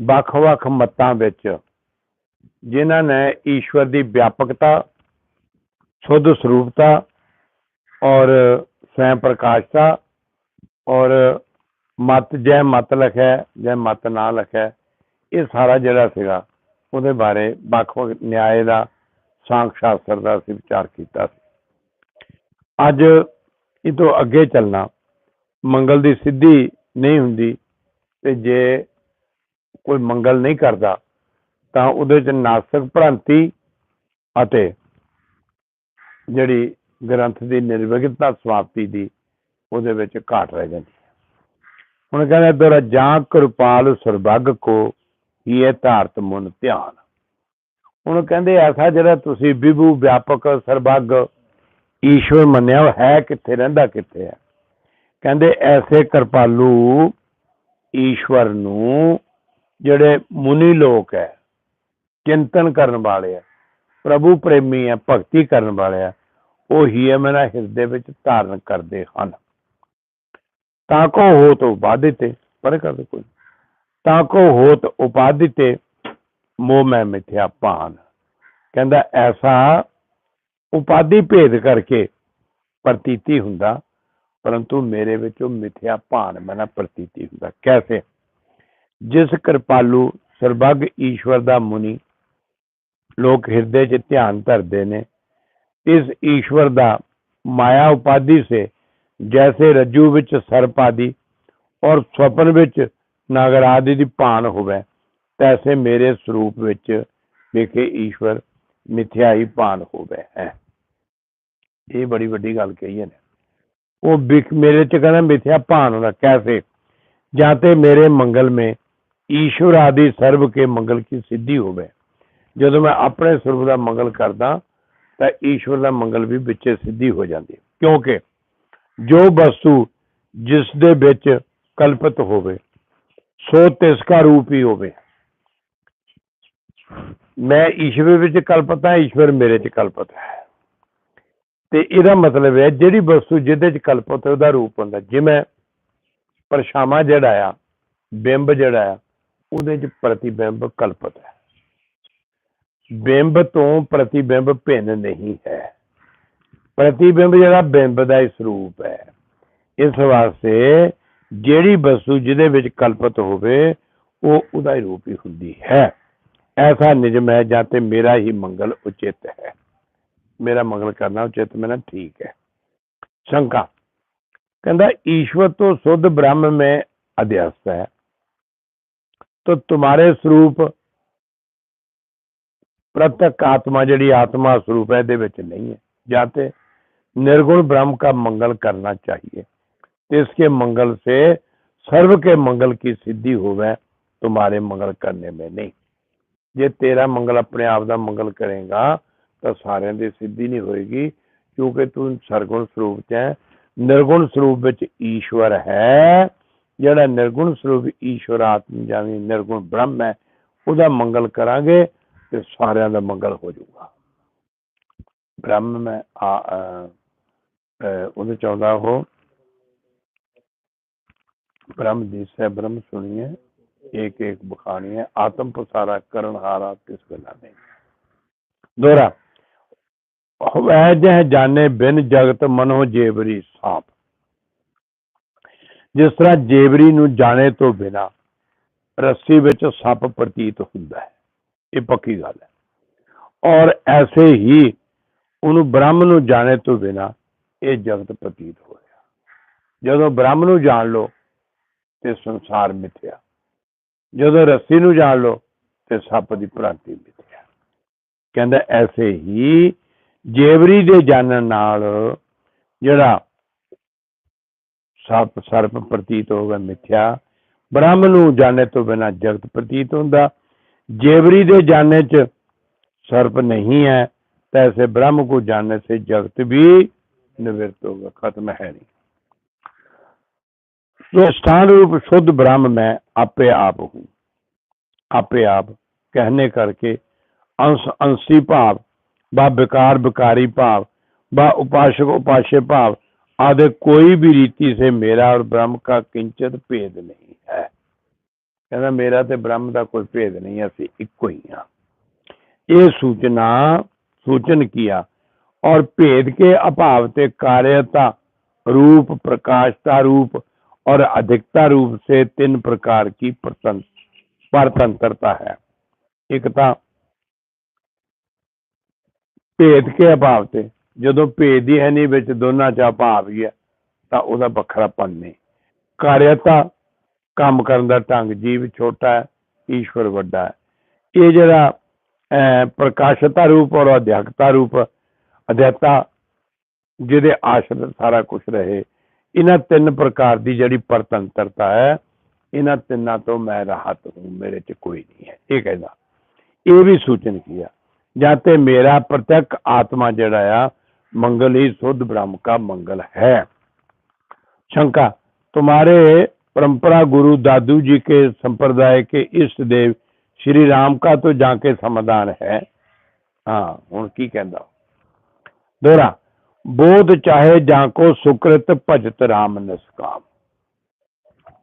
ਵੱਖ-ਵੱਖ ਮਤਾਂ ਵਿੱਚ, ਜਿਨ੍ਹਾਂ ਨੇ ਈਸ਼ਵਰ ਦੀ ਵਿਆਪਕਤਾ, ਸ਼ੁੱਧ ਸਰੂਪਤਾ ਔਰ ਸਵੈ ਪ੍ਰਕਾਸ਼ਤਾ ਔਰ ਮਤ, ਜੈ ਮਤ ਲਿਖਿਆ, ਜੈ ਮਤ ਨਾ ਲਿਖਿਆ, ਇਹ ਸਾਰਾ ਜਿਹੜਾ ਸੀਗਾ, ਉਹਦੇ ਬਾਰੇ ਵੱਖ-ਵੱਖ ਨਿਆਏ ਦਾ, ਸਾਂਖ ਸ਼ਾਸਤਰ ਦਾ ਅਸੀਂ ਵਿਚਾਰ ਕੀਤਾ ਸੀ। ਅੱਜ ਇਹ ਤੋਂ ਅੱਗੇ ਚੱਲਣਾ, ਮੰਗਲ ਦੀ ਸਿੱਧੀ ਨਹੀਂ ਹੁੰਦੀ, ਤੇ ਜੇ ਕੋਈ ਮੰਗਲ ਨਹੀਂ ਕਰਦਾ, ਤਾਂ ਉਹਦੇ ਚ ਨਾਸਕ ਭ੍ਰਾਂਤੀ ਅਤੇ ਜਿਹੜੀ ਗ੍ਰੰਥ ਦੀ ਨਿਰਵਿਘਤਾ ਸਮਾਪਤੀ ਦੀ ਉਹਦੇ ਵਿੱਚ ਘਾਟ ਰਹਿ ਜਾਂਦੀ ਹੈ। ਹੁਣ ਕਹਿੰਦਾ ਦੁਰ ਜਾਂ ਕਿਰਪਾਲ ਸਰਬੱਗ ਕੋ ਹੀ ਇਹ ਧਾਰਤ ਮਨ ਧਿਆਨ। ਹੁਣ ਕਹਿੰਦੇ ਐਸਾ ਜਿਹੜਾ ਤੁਸੀਂ ਵਿਭੂ ਵਿਆਪਕ ਸਰਬੱਗ ਈਸ਼ਵਰ ਮੰਨਿਆ ਉਹ ਹੈ ਕਿੱਥੇ, ਰਹਿੰਦਾ ਕਿੱਥੇ ਹੈ? ਕਹਿੰਦੇ ਐਸੇ ਕਿਰਪਾਲੂ ਈਸ਼ਵਰ ਨੂੰ ਜਿਹੜੇ ਮੁਨੀ ਲੋਕ ਹੈ, ਚਿੰਤਨ ਕਰਨ ਵਾਲੇ ਹੈ, ਪ੍ਰਭੂ ਪ੍ਰੇਮੀ ਹੈ, ਭਗਤੀ ਕਰਨ ਵਾਲੇ ਆ ਉਹ ਹੀ ਹੈ ਮੇਰਾ ਹਿਰਦੇ ਵਿੱਚ ਧਾਰਨ ਕਰਦੇ ਹਨ। ਤਾਂ ਕੋ ਹੋਤ ਉਪਾਦਿਤੇ, ਪਰ ਕਰਦੇ ਕੋਈ ਤਾਂ ਕੋ ਹੋਤ ਉਪਾਦਿਤੇ, ਮੋਹ ਮੈਂ ਮਿਥਿਆ ਭਾਨ। ਕਹਿੰਦਾ ਐਸਾ ਉਪਾਧੀ ਭੇਦ ਕਰਕੇ ਪ੍ਰਤੀਤੀ ਹੁੰਦਾ, ਪਰੰਤੂ ਮੇਰੇ ਵਿੱਚ ਮਿਥਿਆ ਭਾਨ ਮਨਾ ਪ੍ਰਤੀਤੀ ਹੁੰਦਾ। ਕੈਸੇ? ਜਿਸ ਕਿਰਪਾਲੂ ਸਰਬੱਗ ਈਸ਼ਵਰ ਦਾ ਮੁਨੀ ਲੋਕ ਹਿਰਦੇ 'ਚ ਧਿਆਨ ਧਰਦੇ ਨੇ, ਇਸ ਈਸ਼ਵਰ ਦਾ ਮਾਇਆ ਉਪਾਦੀ ਸੇ ਜੈਸੇ ਰੱਜੂ ਵਿੱਚ ਸਰਪ ਆਦਿ ਔਰ ਸੁਪਨ ਵਿੱਚ ਨਾਗਰ ਆਦਿ ਦੀ ਭਾਨ ਹੋਵੇ, ਤੈਸੇ ਮੇਰੇ ਸਰੂਪ ਵਿੱਚ ਵੇਖੇ ਈਸ਼ਵਰ ਮਿਥਿਆਈ ਭਾਨ ਹੋਵੇ ਹੈ। ਇਹ ਬੜੀ ਵੱਡੀ ਗੱਲ ਕਹੀ ਹੈ। ਨੇ ਉਹ ਵਿਖ ਮੇਰੇ ਚ ਕਹਿੰਦਾ ਮਿਥਿਆ ਭਾਨ ਹੋਣਾ ਕੈਸੇ ਜਾਤੇ ਮੇਰੇ ਮੰਗਲ ਮੇ ਈਸ਼ਵਰ ਆਦਿ ਸਰਬ ਕੇ ਮੰਗਲ ਕੀ ਸਿੱਧੀ ਹੋਵੇ। ਜਦੋਂ ਮੈਂ ਆਪਣੇ ਸਰਬ ਦਾ ਮੰਗਲ ਕਰਦਾ, ਤਾਂ ਈਸ਼ਵਰ ਦਾ ਮੰਗਲ ਵੀ ਵਿੱਚੇ ਸਿੱਧੀ ਹੋ ਜਾਂਦੀ। ਕਿਉਂਕਿ ਜੋ ਵਸਤੂ ਜਿਸ ਦੇ ਵਿੱਚ ਕਲਪਿਤ ਹੋਵੇ, ਸੋ ਤਿਸ ਕਾ ਰੂਪ ਹੀ ਹੋਵੇ। ਮੈਂ ਈਸ਼ਵਰ ਵਿੱਚ ਕਲਪਤ ਹਾਂ, ਈਸ਼ਵਰ ਮੇਰੇ ਚ ਕਲਪਤ ਹੈ। ਤੇ ਇਹਦਾ ਮਤਲਬ ਹੈ, ਜਿਹੜੀ ਵਸਤੂ ਜਿਹਦੇ ਚ ਕਲਪਤ ਹੈ, ਉਹਦਾ ਰੂਪ ਹੁੰਦਾ। ਜਿਵੇਂ ਪਰਛਾਵਾਂ ਜਿਹੜਾ ਆ, ਬਿੰਬ ਜਿਹੜਾ ਆ ਉਹਦੇ ਚ ਪ੍ਰਤੀਬਿੰਬ ਕਲਪਤ ਹੈ। ਬਿੰਬ ਤੋਂ ਪ੍ਰਤੀਬਿੰਬ ਭਿੰਨ ਨਹੀਂ ਹੈ। ਪ੍ਰਤੀਬਿੰਬ ਜਿਹੜਾ ਬਿੰਬ ਦਾ ਹੀ ਸਰੂਪ ਹੈ। ਇਸ ਵਾਸਤੇ ਜਿਹੜੀ ਵਸਤੂ ਜਿਹਦੇ ਵਿੱਚ ਕਲਪਤ ਹੋਵੇ, ਉਹ ਉਹਦਾ ਹੀ ਰੂਪ ਹੀ ਹੁੰਦੀ ਹੈ। ਐਸਾ ਨਿਯਮ ਹੈ ਜਾਂ ਤੇ ਮੇਰਾ ਹੀ ਮੰਗਲ ਉਚਿਤ ਹੈ। ਮੇਰਾ ਮੰਗਲ ਕਰਨਾ ਉਚਿਤ ਮੈਨਾਂ ਠੀਕ ਹੈ। ਸ਼ੰਕਾ। ਕਹਿੰਦਾ, ਈਸ਼ਵਰ ਤੋਂ ਸੁਧ ਬ੍ਰਹਮ ਮੈਂ ਅਧਿਆਸ ਹੈ। तो तुम्हारे स्वरूप प्रत्यक आत्मा ਜਿਹੜੀ आत्मा स्वरूप है ਇਹਦੇ ਵਿੱਚ नहीं है जाते निर्गुण ब्रह्म का मंगल करना चाहिए तो इसके मंगल से सर्व के मंगल की सिद्धि होवे तुम्हारे मंगल करने में नहीं ਜੇ ਤੇਰਾ ਮੰਗਲ ਆਪਣੇ ਆਪ ਦਾ ਮੰਗਲ ਕਰੇਗਾ ਤਾਂ ਸਾਰਿਆਂ ਦੀ ਸਿੱਧੀ ਨਹੀਂ ਹੋਏਗੀ ਕਿਉਂਕਿ ਤੂੰ ਸਰਗੁਣ ਸਰੂਪ ਚ ਹੈ ਨਿਰਗੁਣ ਸਰੂਪ ਵਿੱਚ ਈਸ਼ਵਰ ਹੈ ਜਿਹੜਾ ਨਿਰਗੁਣ ਸਰੂਪ ਈਸ਼ਵਰ ਆਤਮ ਜਾਨੀ ਨਿਰਗੁਣ ਬ੍ਰਹਮ ਹੈ, ਉਹਦਾ ਮੰਗਲ ਕਰਾਂਗੇ ਤੇ ਸਾਰਿਆਂ ਦਾ ਮੰਗਲ ਹੋ ਜਾਊਗਾ। ਬ੍ਰਹਮ ਹੈ ਉਹਦੇ ਚਾਹੁੰਦਾ ਉਹ, ਬ੍ਰਹਮ ਦੀਸੈ ਬ੍ਰਹਮ ਸੁਣੀਏ ਇੱਕ ਇੱਕ ਬਖਾਣੀ ਹੈ ਆਤਮ ਪਸਾਰਾ ਕਰਨ ਹਾਰਾ ਕਿਸ ਗੱਲਾਂ ਨਹੀਂ ਦੋਹਰਾ ਹੋਵੇ ਜਹ ਜਾਣੇ ਬਿਨ ਜਗਤ ਮਨੋ ਜੇਵਰੀ ਸਾਪ। ਜਿਸ ਤਰ੍ਹਾਂ ਜੇਬਰੀ ਨੂੰ ਜਾਣੇ ਤੋਂ ਬਿਨਾ ਰੱਸੀ ਵਿੱਚ ਸੱਪ ਪ੍ਰਤੀਤ ਹੁੰਦਾ ਹੈ। ਇਹ ਪੱਕੀ ਗੱਲ ਹੈ। ਔਰ ਐਸੇ ਹੀ ਉਹਨੂੰ ਬ੍ਰਹਮ ਨੂੰ ਜਾਣੇ ਤੋਂ ਬਿਨਾ ਇਹ ਜਗਤ ਪ੍ਰਤੀਤ ਹੋ ਰਿਹਾ। ਜਦੋਂ ਬ੍ਰਹਮ ਨੂੰ ਜਾਣ ਲਓ, ਤੇ ਸੰਸਾਰ ਮਿਥਿਆ। ਜਦੋਂ ਰੱਸੀ ਨੂੰ ਜਾਣ ਲਓ, ਤੇ ਸੱਪ ਦੀ ਭ੍ਰਾਂਤੀ ਮਿਥਿਆ। ਕਹਿੰਦਾ ਐਸੇ ਹੀ ਜੇਵਰੀ ਦੇ ਜਾਣਨ ਨਾਲ ਜਿਹੜਾ ਸੱਪ ਸਰਪ ਪ੍ਰਤੀਤ ਹੋਗਾ ਮਿਥਿਆ ਬ੍ਰਹਮ ਨੂੰ ਜਾਣੇ ਤੋਂ ਬਿਨਾ ਜਗਤ ਪ੍ਰਤੀਤ ਹੁੰਦਾ ਜੇਵਰੀ ਦੇ ਜਾਣੇ ਚ सर्प नहीं है तो ऐसे ब्रह्म को जानने से जगत भी निवृत्त होगा खत्म है नहीं तो स्थान रूप शुद्ध ब्रह्म मैं आपे आप हूं आपे आप कहने करके अंश अंशी भाव व विकार विकारी भाव व उपासक उपास्य भाव आदि कोई भी रीति से मेरा और ब्रह्म का किंचित भेद नहीं है ਕਹਿੰਦਾ ਮੇਰਾ ਤੇ ਬ੍ਰਹਮ ਦਾ ਕੋਈ ਭੇਦ ਨਹੀਂ ਅਸੀਂ ਇੱਕੋ ਹੀ ਹਾਂ ਇਹ ਸੂਚਨਾ सूचन किया और भेद के अभाव से कार्यता रूप प्रकाशता रूप और अधिकता रूप से तीन प्रकार की परतंत्रता है एक था ਭੇਦ ਕੇ ਅਭਾਵ ਤੇ ਜਦੋਂ ਭੇਜਦੀ ਹੀ ਹੈ ਨਹੀਂ ਵਿੱਚ, ਦੋਨਾਂ ਚ ਅਭਾਵ ਹੀ ਹੈ, ਤਾਂ ਉਹਦਾ ਵੱਖਰਾਪਨ ਨਹੀਂ। ਕਾਰਿਆਤਾ ਕੰਮ ਕਰਨ ਦਾ ਢੰਗ ਜੀਵ ਛੋਟਾ ਹੈ, ਈਸ਼ਵਰ ਵੱਡਾ ਹੈ। ਇਹ ਜਿਹੜਾ ਪ੍ਰਕਾਸ਼ਤਾ ਰੂਪ ਔਰ ਅਧਿਆਕਤਾ ਰੂਪ ਅਧਿਆਤਾ ਜਿਹਦੇ ਆਸ਼ਰਿਤ ਸਾਰਾ ਕੁਝ ਰਹੇ, ਇਹਨਾਂ ਤਿੰਨ ਪ੍ਰਕਾਰ ਦੀ ਜਿਹੜੀ ਪਰਤੰਤਰਤਾ ਹੈ, ਇਹਨਾਂ ਤਿੰਨਾਂ ਤੋਂ ਮੈਂ ਰਾਹਤ ਹੂੰ, ਮੇਰੇ ਚ ਕੋਈ ਨਹੀਂ ਹੈ। ਇਹ ਕਹਿੰਦਾ, ਇਹ ਵੀ ਸੂਚਨ ਕੀਆ ਜਾਂ ਤੇ ਮੇਰਾ ਪ੍ਰਤੱਖ ਆਤਮਾ ਜਿਹੜਾ ਆ मंगल ही शुद्ध ब्रह्म का मंगल है शंका तुम्हारे परंपरा गुरु दादू जी के संप्रदाय के इष्ट देव श्री राम का तो जाके समाधान है हाँ हूँ की कहता दोहरा बोध चाहे जाको सुकृत भजत राम निष्काम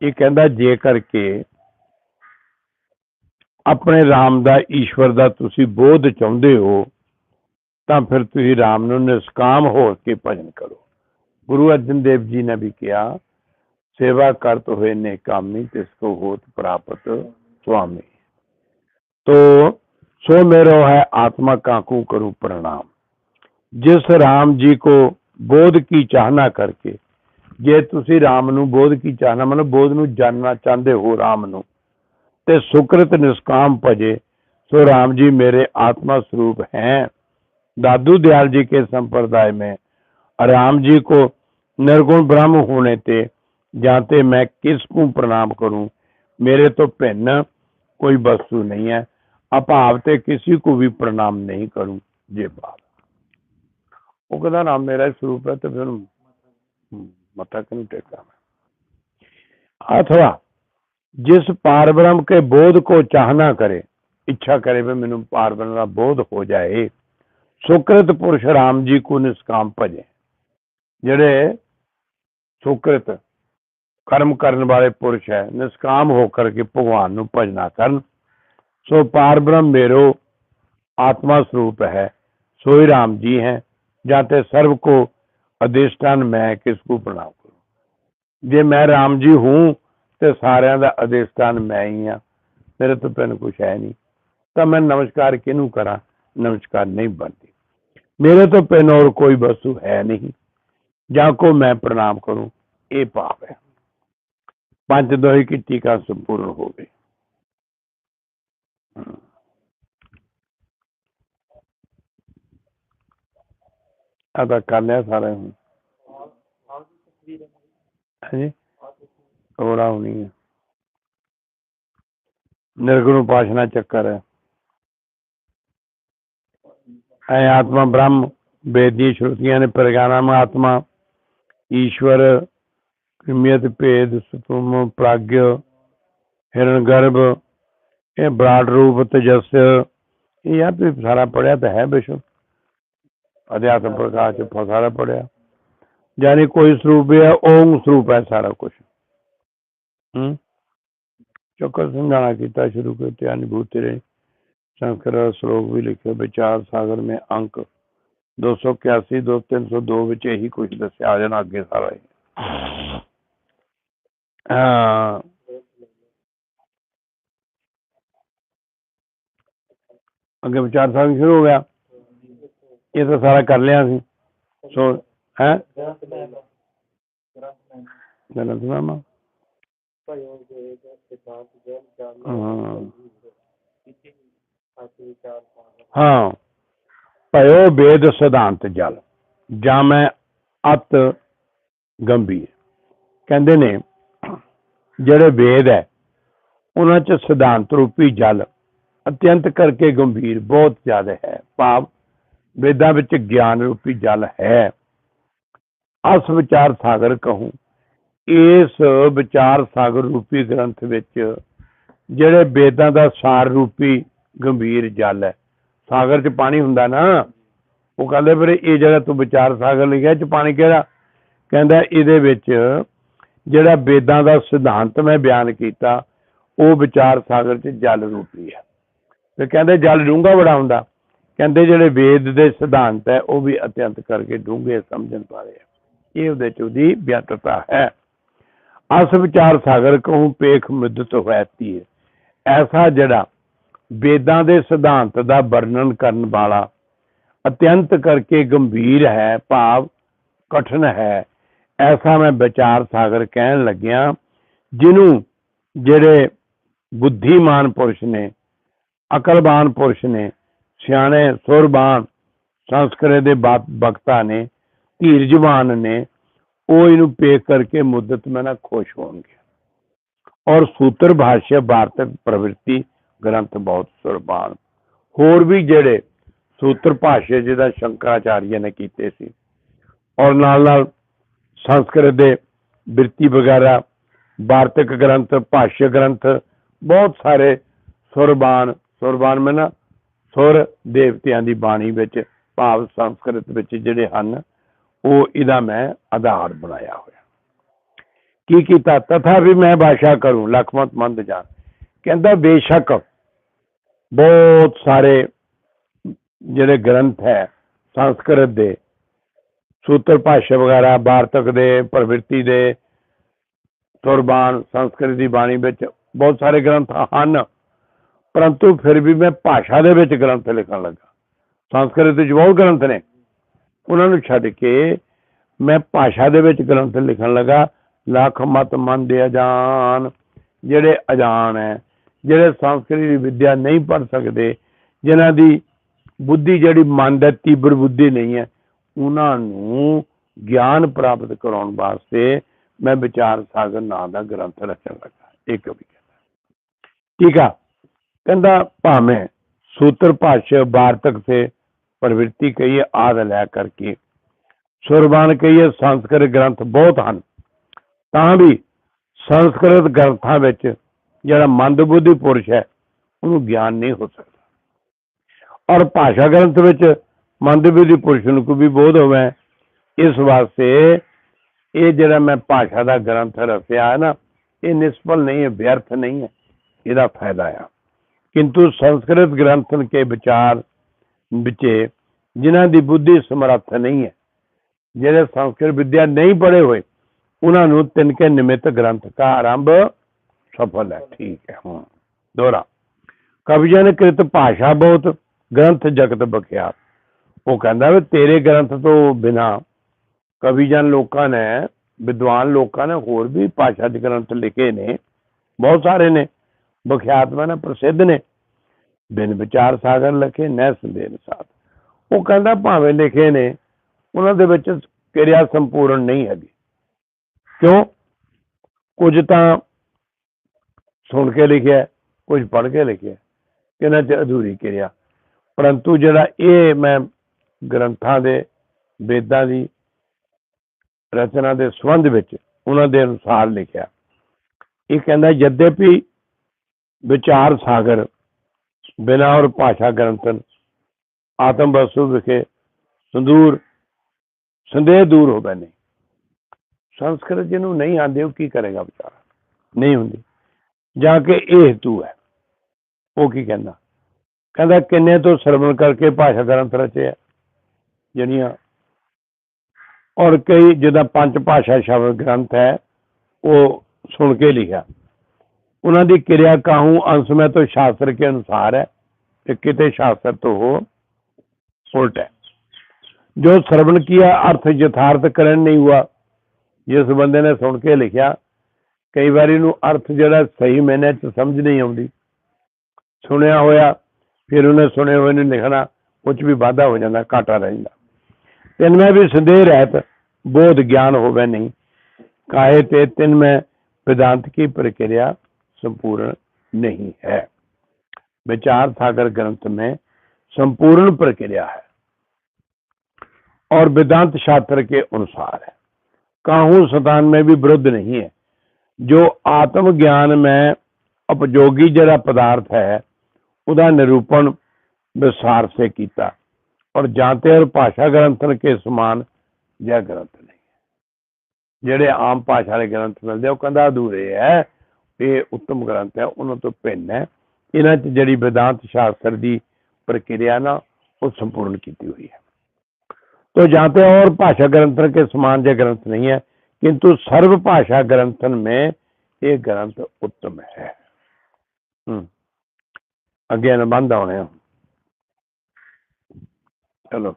ਇਹ ਕਹਿੰਦਾ ਜੇ ਕਰਕੇ ਆਪਣੇ ਰਾਮ ਦਾ ਈਸ਼ਵਰ ਦਾ ਤੁਸੀਂ ਬੋਧ ਚਾਹੁੰਦੇ ਹੋ ਤਾਂ ਫਿਰ ਤੁਸੀਂ ਰਾਮ ਨੂੰ ਨਿਸ਼ਕਾਮ ਹੋ ਕੇ ਭਜਨ ਕਰੋ ਗੁਰੂ ਅਰਜਨ ਦੇਵ ਜੀ ਨੇ ਵੀ ਕਿਹਾ ਸੇਵਾ ਕਰਤ ਹੋਏ ਨੇ ਕਾਮੀ ਤਿਸ ਕੋ ਹੋਤ ਪ੍ਰਾਪਤ ਸੁਆਮੀ तो सो मेरो है आत्मा काकू करूं प्रणाम ਜਿਸ ਰਾਮ ਜੀ ਕੋ ਬੋਧ ਕੀ ਚਾਹਨਾ ਕਰਕੇ ਜੇ ਤੁਸੀਂ ਰਾਮ ਨੂੰ ਬੋਧ ਕੀ ਚਾਹਨਾ ਮਤਲਬ ਬੋਧ ਨੂੰ ਜਾਨਣਾ ਚਾਹੁੰਦੇ ਹੋ ਰਾਮ ਨੂੰ ਤੇ ਸੁਕ੍ਰਿਤ ਨਿਸ਼ਕਾਮ ਭਜੇ ਸੋ राम जी मेरे आत्मा स्वरूप हैं दादू दयाल जी के संप्रदाय में राम जी को निर्गुण ब्रह्म होने ते जाते मैं किसको प्रणाम करूं मेरे तो भिन्न कोई वस्तु नहीं है अभाव ते किसी को भी प्रणाम नहीं करूं जे भाव ਉਹ ਕਹਿੰਦਾ ਨਾਮ ਮੇਰਾ ਹੀ ਸਰੂਪ ਹੈ ਤੇ ਫਿਰ ਹਮ, ਮੱਥਾ ਕਿਉਂ ਟੇਕਾਂ ਮੈਂ अथवा जिस पार ब्रह्म के बोध को चाहना करे इच्छा करे वे मैनू पार ब्रह्म का बोध हो जाए ਸੁਕ੍ਰਿਤ ਪੁਰਸ਼ ਰਾਮ ਜੀ ਕੋ ਨਿਸਕਾਮ ਭਜੇ। ਜਿਹੜੇ ਸੁਕ੍ਰਿਤ ਕਰਮ ਕਰਨ ਵਾਲੇ ਪੁਰਸ਼ ਹੈ, ਨਿਸਕਾਮ ਹੋ ਕਰਕੇ ਭਗਵਾਨ ਨੂੰ ਭਜਨਾ ਕਰਨ। ਸੋ ਪਾਰਬ੍ਰਹਮ ਮੇਰੋ ਆਤਮਾ ਸਰੂਪ ਹੈ, ਸੋਈ ਰਾਮ ਜੀ ਹੈ, ਜਾਂ ਤੇ ਸਰਵ ਕੋ ਅਦੇਸ਼ਟਨ ਮੈਂ ਕਿਸ ਕੋ ਪ੍ਰਣਾਮ ਕਰੂੰ। ਜੇ ਮੈਂ ਰਾਮ ਜੀ ਹੂੰ, ਤੇ ਸਾਰਿਆਂ ਦਾ ਅਦੇਸ਼ਟਨ ਮੈਂ ਹੀ ਆ ਮੇਰੇ ਤੋਂ ਪੈਨ ਕੁਛ ਹੈ ਨਹੀਂ। ਤਾਂ ਮੈਂ ਨਮਸਕਾਰ ਕਿਹਨੂੰ ਕਰਾਂ? ਨਮਸਕਾਰ ਨਹੀਂ ਬਣਦੀ। मेरे तो पेन और कोई वस्तु है नहीं। जाको मैं प्रणाम करूँ, ये पाप है। पंच दोहे की टीका संपूर्ण हो गई। हम्म। अदा कर लिया सारे। हूँ होनी है। निर्गुण उपासना चक्कर है। है आत्मा ब्रह्म वेदी श्रुतियां ने प्रज्ञानाम आत्मा ईश्वर किमियत भेद सुतुम प्राज्ञ हिरण गर्भ ये बराट रूप तेजस्य ये यार तो सारा पढ़िया तो है बेशक अध्यात्म प्रकाश च सारा पढ़िया यानी कोई स्वरूप भी है ओम स्वरूप है सारा कुछ हम्म चौक्कस समझाना किया शुरू करते अनुभूति रही शंकर श्लोक भी लिखे विचार सागर में अंक दो सौ इक्यासी दो तीन सौ दो ਵਿੱਚ ਇਹੀ ਕੁਝ ਦੱਸਿਆ ਆ ਜਾਣਾ ਅੱਗੇ ਸਾਰਾ ਹੀ ਹਾਂ ਅੱਗੇ ਵਿਚਾਰ ਸਾਗਰ ਸ਼ੁਰੂ ਹੋ ਗਿਆ ਇਹ ਤਾਂ ਸਾਰਾ ਕਰ ਲਿਆ ਸੀ ਸੋ ਹੈ ਗਲਤ ਨਾਮਾ ਹਾਂ ਹਾਂ। ਭਇਓ ਵੇਦ ਸਿਧਾਂਤ ਜਲ, ਜਾਂ ਮੈਂ ਅਤ ਗੰਭੀਰ। ਕਹਿੰਦੇ ਨੇ, ਜਿਹੜੇ ਵੇਦ ਹੈ, ਉਹਨਾਂ ਚ ਸਿਧਾਂਤ ਰੂਪੀ ਜਲ ਅਤਿਅੰਤ ਕਰਕੇ ਗੰਭੀਰ, ਬਹੁਤ ਜ਼ਿਆਦਾ ਹੈ। ਭਾਵ, ਵੇਦਾਂ ਵਿੱਚ ਗਿਆਨ ਰੂਪੀ ਜਲ ਹੈ। ਅਸ ਵਿਚਾਰ ਸਾਗਰ ਕਹੂੰ। ਇਸ ਵਿਚਾਰ ਸਾਗਰ ਰੂਪੀ ਗ੍ਰੰਥ ਵਿੱਚ, ਜਿਹੜੇ ਵੇਦਾਂ ਦਾ ਸਾਰ ਰੂਪੀ ਗੰਭੀਰ ਜਲ ਹੈ। ਸਾਗਰ 'ਚ ਪਾਣੀ ਹੁੰਦਾ ਨਾ, ਉਹ ਕਹਿੰਦੇ ਫਿਰ ਇਹ ਜਿਹੜਾ ਤੂੰ ਵਿਚਾਰ ਸਾਗਰ ਲਿਖਿਆ 'ਚ ਪਾਣੀ ਕਿਹੜਾ? ਕਹਿੰਦਾ ਇਹਦੇ ਵਿੱਚ ਜਿਹੜਾ ਵੇਦਾਂ ਦਾ ਸਿਧਾਂਤ ਮੈਂ ਬਿਆਨ ਕੀਤਾ, ਉਹ ਵਿਚਾਰ ਸਾਗਰ 'ਚ ਜਲ ਰੂਪੀ ਹੈ। ਤੇ ਕਹਿੰਦੇ ਜਲ ਡੂੰਘਾ ਬੜਾ ਹੁੰਦਾ। ਕਹਿੰਦੇ ਜਿਹੜੇ ਵੇਦ ਦੇ ਸਿਧਾਂਤ ਹੈ, ਉਹ ਵੀ ਅਤਿਅੰਤ ਕਰਕੇ ਡੂੰਘੇ ਸਮਝਣ ਵਾਲੇ ਆ ਇਹ ਉਹਦੇ ਚ ਉਹਦੀ ਵਿਅਕਤਤਾ ਹੈ। ਅਸ ਵਿਚਾਰ ਸਾਗਰ ਕਹੂੰ, ਪੇਖ ਮੁੱਦਤ ਹੋਇਤੀ ਹੈ ਐਸਾ ਜਿਹੜਾ ਵੇਦਾਂ ਦੇ ਸਿਧਾਂਤ ਦਾ ਵਰਣਨ ਕਰਨ ਵਾਲਾ ਅਤਿਅੰਤ ਕਰਕੇ ਗੰਭੀਰ ਹੈ, ਭਾਵ ਕਠਨ ਹੈ। ਐਸਾ ਮੈਂ ਵਿਚਾਰ ਸਾਗਰ ਕਹਿਣ ਲੱਗਿਆ, ਜਿਹਨੂੰ ਜਿਹੜੇ ਬੁੱਧੀਮਾਨ ਪੁਰਸ਼ ਨੇ ਅਕਲਬਾਨ ਪੁਰਸ਼ ਨੇ, ਸਿਆਣੇ, ਸੁਰਬਾਨ, ਸੰਸਕ੍ਰਿਤ ਦੇ ਬਖਤਾ ਨੇ, ਧੀਰਜਵਾਨ ਨੇ, ਉਹ ਇਹਨੂੰ ਪੇਖ ਕਰਕੇ ਮੁੱਦਤ ਮੈਂ ਨਾ ਖੁਸ਼ ਹੋਣਗੇ। ਔਰ ਸੂਤਰ ਭਾਸ਼ਾ ਵਾਰਤਕ ਪ੍ਰਵਿਰਤੀ ਗ੍ਰੰਥ ਬਹੁਤ ਸੁਰਬਾਨ। ਹੋਰ ਵੀ ਜਿਹੜੇ ਸੂਤਰ ਭਾਸ਼ੇ ਜਿਹਦਾ ਸ਼ੰਕਰਾਚਾਰੀਆ ਨੇ ਕੀਤੇ ਸੀ, ਔਰ ਨਾਲ ਨਾਲ ਸੰਸਕ੍ਰਿਤ ਦੇ ਬਿਰਤੀ ਵਗੈਰਾ, ਵਾਰਤਕ ਗ੍ਰੰਥ, ਭਾਸ਼ਾ ਗ੍ਰੰਥ, ਬਹੁਤ ਸਾਰੇ ਸੁਰਬਾਨ ਸੁਰਬਾਨ ਮੈਂ ਨਾ ਸੁਰ ਦੇਵਤਿਆਂ ਦੀ ਬਾਣੀ ਵਿੱਚ, ਭਾਵ ਸੰਸਕ੍ਰਿਤ ਵਿੱਚ ਜਿਹੜੇ ਹਨ, ਉਹ ਇਹਦਾ ਮੈਂ ਆਧਾਰ ਬਣਾਇਆ ਹੋਇਆ। ਕੀ ਕੀਤਾ? ਤਥਾ ਵੀ ਮੈਂ ਭਾਸ਼ਾ ਕਰੂੰ, ਲਖਮਤ ਮੰਦ ਜਾਣ। ਕਹਿੰਦਾ, ਬੇਸ਼ੱਕ ਬਹੁਤ ਸਾਰੇ ਜਿਹੜੇ ਗ੍ਰੰਥ ਹੈ, ਸੰਸਕ੍ਰਿਤ ਦੇ, ਸੂਤਰ ਭਾਸ਼ਾ ਵਗੈਰਾ, ਵਾਰਤਕ ਦੇ, ਪ੍ਰਵਿਰਤੀ ਦੇ, ਸੁਰਬਾਨ, ਸੰਸਕ੍ਰਿਤ ਦੀ ਬਾਣੀ ਵਿੱਚ ਬਹੁਤ ਸਾਰੇ ਗ੍ਰੰਥ ਹਨ। ਪਰੰਤੂ ਫਿਰ ਵੀ ਮੈਂ ਭਾਸ਼ਾ ਦੇ ਵਿੱਚ ਗ੍ਰੰਥ ਲਿਖਣ ਲੱਗਾ। ਸੰਸਕ੍ਰਿਤ ਵਿੱਚ ਬਹੁਤ ਗ੍ਰੰਥ ਨੇ। ਉਹਨਾਂ ਨੂੰ ਛੱਡ ਕੇ ਮੈਂ ਭਾਸ਼ਾ ਦੇ ਵਿੱਚ ਗ੍ਰੰਥ ਲਿਖਣ ਲੱਗਾ। ਲੱਖ ਮਤ ਮੰਨ ਦੇ ਅਜਾਨ। ਜਿਹੜੇ ਅਜਾਨ ਹੈ ਜਿਹੜੇ ਸੰਸਕ੍ਰਿਤ ਦੀ ਵਿਦਿਆ ਨਹੀਂ ਪੜ ਸਕਦੇ, ਜਿਨ੍ਹਾਂ ਦੀ ਬੁੱਧੀ ਜਿਹੜੀ ਮਨ ਦਾ ਤੀਬਰ ਬੁੱਧੀ ਨਹੀਂ ਹੈ, ਉਹਨਾਂ ਨੂੰ ਗਿਆਨ ਪ੍ਰਾਪਤ ਕਰਾਉਣ ਵਾਸਤੇ ਮੈਂ ਵਿਚਾਰ ਸਾਗਰ ਨਾਂ ਦਾ ਗ੍ਰੰਥ ਰਚਣ ਲੱਗਾ, ਇੱਕ ਕਵੀ ਠੀਕ ਆ? ਕਹਿੰਦਾ ਭਾਵੇਂ ਸੂਤਰ ਭਾਸ਼ਾ ਵਾਰਤਕ ਤੇ ਪ੍ਰਵਿਰਤੀ ਕਹੀਏ, ਆਦ ਲੈ ਕਰਕੇ ਸੁਰਬਾਨ ਕਹੀਏ, ਸੰਸਕ੍ਰਿਤ ਗ੍ਰੰਥ ਬਹੁਤ ਹਨ। ਤਾਂ ਵੀ ਸੰਸਕ੍ਰਿਤ ਗ੍ਰੰਥਾਂ ਵਿੱਚ ਜਿਹੜਾ ਮੰਦਬੁੱਧੀ ਪੁਰਸ਼ ਹੈ, ਉਹਨੂੰ ਗਿਆਨ ਨਹੀਂ ਹੋ ਸਕਦਾ। ਔਰ ਭਾਸ਼ਾ ਗ੍ਰੰਥ ਵਿੱਚ ਮੰਦਬੁੱਧੀ ਪੁਰਸ਼ ਨੂੰ ਕੋਈ ਵੀ ਬੋਧ ਹੋਵੇ, ਇਸ ਵਾਸਤੇ ਇਹ ਜਿਹੜਾ ਮੈਂ ਭਾਸ਼ਾ ਦਾ ਗ੍ਰੰਥ ਰਸਿਆ ਹੈ ਨਾ, ਇਹ ਨਿਸਫਲ ਨਹੀਂ ਹੈ, ਵਿਅਰਥ ਨਹੀਂ ਹੈ, ਇਹਦਾ ਫਾਇਦਾ ਆ। ਕਿੰਤੂ ਸੰਸਕ੍ਰਿਤ ਗ੍ਰੰਥਨ ਕੇ ਵਿਚਾਰ ਵਿਚੇ ਜਿਨ੍ਹਾਂ ਦੀ ਬੁੱਧੀ ਸਮਰੱਥ ਨਹੀਂ ਹੈ, ਜਿਹੜੇ ਸੰਸਕ੍ਰਿਤ ਵਿਦਿਆ ਨਹੀਂ ਪੜ੍ਹੇ ਹੋਏ, ਉਹਨਾਂ ਨੂੰ ਤਿੰਨ ਕੇ ਨਿਮਿਤ ਗ੍ਰੰਥ ਦਾ ਆਰੰਭ ਸਫਲ ਹੈ, ਠੀਕ ਹੈ, ਹਾਂ। ਦੋਹਰਾ। ਕਵੀਆਂ ਕ੍ਰਿਤ ਭਾਸ਼ਾ ਬਹੁਤ, ਗ੍ਰੰਥ ਜਗਤ ਬਖਿਆ ਉਹ ਕਹਿੰਦਾ ਵੀ ਤੇਰੇ ਗ੍ਰੰਥ ਤੋਂ ਬਿਨਾ ਕਵੀਜਨ ਲੋਕਾਂ ਨੇ, ਵਿਦਵਾਨ ਲੋਕਾਂ ਨੇ ਹੋਰ ਵੀ ਭਾਸ਼ਾ ਦੇ ਗ੍ਰੰਥ ਲਿਖੇ ਨੇ, ਬਹੁਤ ਸਾਰੇ ਨੇ ਬਖਿਆਤ ਮਾਨਾ ਪ੍ਰਸਿੱਧ ਨੇ। ਬਿਨ ਵਿਚਾਰ ਸਾਗਰ ਲਿਖੇ ਨੈ ਸੰਦੇਨ ਸਾਧ। ਉਹ ਕਹਿੰਦਾ ਭਾਵੇਂ ਲਿਖੇ ਨੇ, ਉਹਨਾਂ ਦੇ ਵਿੱਚ ਕਿਰਿਆ ਸੰਪੂਰਨ ਨਹੀਂ ਹੈਗੀ। ਕਿਉਂ? ਕੁਝ ਤਾਂ ਸੁਣ ਕੇ ਲਿਖਿਆ ਕੁਝ ਪੜ੍ਹ ਕੇ ਲਿਖਿਆ, ਇਹਨਾਂ 'ਚ ਅਧੂਰੀ ਕਿਰਿਆ। ਪਰੰਤੂ ਜਿਹੜਾ ਇਹ ਮੈਂ ਗ੍ਰੰਥਾਂ ਦੇ, ਵੇਦਾਂ ਦੀ ਰਚਨਾ ਦੇ ਸੰਬੰਧ ਵਿੱਚ ਉਹਨਾਂ ਦੇ ਅਨੁਸਾਰ ਲਿਖਿਆ। ਇਹ ਕਹਿੰਦਾ ਯਦਿਪੀ ਵਿਚਾਰ ਸਾਗਰ, ਬਿਨਾ ਔਰ ਭਾਸ਼ਾ ਗ੍ਰੰਥਨ, ਆਤਮ ਵਸੂ ਵਿਖੇ ਸੰਦੂਰ, ਸੰਦੇਹ ਦੂਰ ਹੋਵੇ ਬੈਨੇ। ਸੰਸਕ੍ਰਿਤ ਜਿਹਨੂੰ ਨਹੀਂ ਆਉਂਦੇ, ਉਹ ਕੀ ਕਰੇਗਾ ਵਿਚਾਰਾ? ਨਹੀਂ ਹੁੰਦੀ। ਜਾ ਕੇ ਇਹ ਹੈਤੂ ਹੈ। ਉਹ ਕੀ ਕਹਿੰਦਾ? ਕਹਿੰਦਾ ਕਿੰਨੇ ਤੋਂ ਸਰਵਣ ਕਰਕੇ ਭਾਸ਼ਾ ਗ੍ਰੰਥ ਰਚਿਆ ਜਿਹੜੀਆਂ ਔਰ ਕਈ ਜਿਹਦਾ ਪੰਜ ਭਾਸ਼ਾ ਸ਼ਬਦ ਗ੍ਰੰਥ ਹੈ, ਉਹ ਸੁਣ ਕੇ ਲਿਖਿਆ। ਉਹਨਾਂ ਦੀ ਕਿਰਿਆ ਕਾਹੂ ਅੰਸ਼ਮੈ ਤੋਂ ਸ਼ਾਸਤਰ ਕੇ ਅਨੁਸਾਰ ਹੈ। ਤੇ ਕਿਤੇ ਸ਼ਾਸਤਰ ਤੋਂ ਉਲਟ ਹੈ। ਜੋ ਸਰਵਣ ਕੀਆ ਅਰਥ ਯਥਾਰਥ ਕਰਨ ਨਹੀਂ ਹੁਆ, ਜਿਸ ਬੰਦੇ ਨੇ ਸੁਣ ਕੇ ਲਿਖਿਆ ਕਈ ਵਾਰੀ ਨੂੰ ਅਰਥ ਜਿਹੜਾ ਸਹੀ ਮੈਨੇ ਚ ਸਮਝ ਨਹੀਂ ਆਉਂਦੀ ਸੁਣਿਆ ਹੋਇਆ ਫਿਰ ਉਹਨੇ ਸੁਣੇ ਹੋਏ ਨੂੰ ਲਿਖਣਾ ਕੁਝ ਵੀ ਵਾਧਾ ਹੋ ਜਾਂਦਾ ਘਾਟਾ ਰਹਿੰਦਾ ਤਿੰਨ ਮੈਂ ਵੀ ਸੰਦੇਹ ਰਹਿਤ ਬੋਧ ਗਿਆਨ ਹੋਵੇ ਨਹੀਂ ਕਾਹੇ ਤੇ ਤਿੰਨ ਮੈਂ वेदांत की प्रक्रिया संपूर्ण नहीं है विचार सागर ग्रंथ में संपूर्ण प्रक्रिया है और वेदांत शास्त्र के अनुसार है काहू सतान में भी विरुद्ध नहीं है ਜੋ ਆਤਮ ਗਿਆਨ ਮੈਂ ਉਪਯੋਗੀ ਜਿਹੜਾ ਪਦਾਰਥ ਹੈ, ਉਹਦਾ ਨਿਰੂਪਣ ਵਿਸਾਰ ਸੇ ਕੀਤਾ। ਔਰ ਜਾਂਤੇ ਔਰ ਭਾਸ਼ਾ ਗ੍ਰੰਥਨ ਕੇ ਸਮਾਨ ਜਾਂ ਗ੍ਰੰਥ ਨਹੀਂ ਜਿਹੜੇ ਆਮ ਭਾਸ਼ਾ ਦੇ ਗ੍ਰੰਥ ਮਿਲਦੇ ਉਹ ਕੰਦਾ ਅਧੂਰੇ ਹੈ। ਇਹ ਉੱਤਮ ਗ੍ਰੰਥ ਹੈ, ਉਹਨਾਂ ਤੋਂ ਭਿੰਨ ਹੈ। ਇਹਨਾਂ 'ਚ ਜਿਹੜੀ ਵਿਦਾਂਤ ਸ਼ਾਸਤਰ ਦੀ ਪ੍ਰਕਿਰਿਆ ਨਾ ਉਹ ਸੰਪੂਰਨ ਕੀਤੀ ਹੋਈ ਹੈ। तो जाते हैं और भाषा ग्रंथ के समान जो ग्रंथ नहीं है किंतु सर्वभाषा ग्रंथन में ये ग्रंथ उत्तम है। अगे अनुबंध आने चलो।